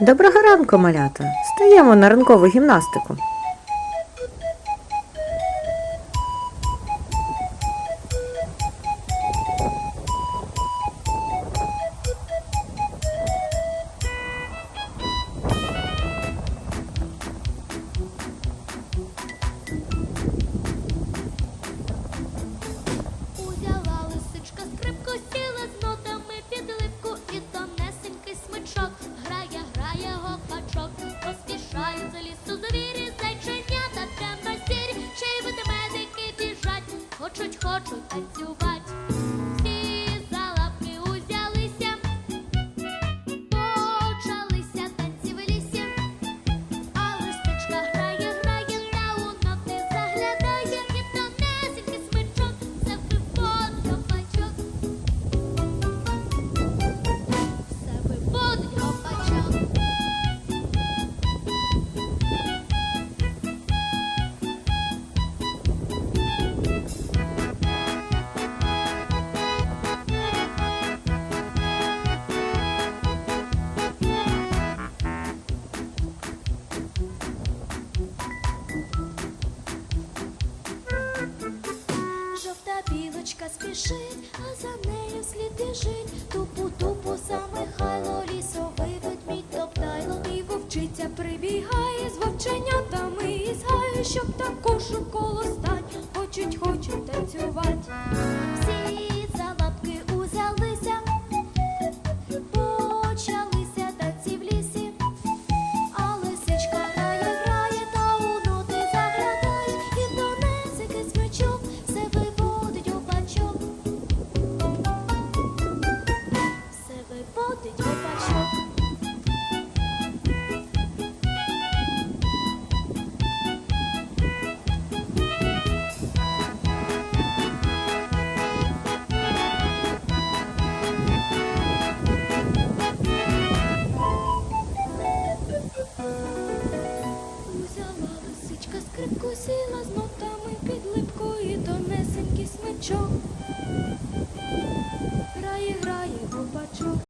Доброго ранку, малята! Стаємо на ранкову гімнастику. хочуть, хочуть танцювать. Дочка спішить, а за нею слід біжить, тупу-тупу саме хайло лісовий ведмідь топтайло і вовчиця прибігає з вовченятами і згає, щоб також у коло стать, хочуть. Закусила знов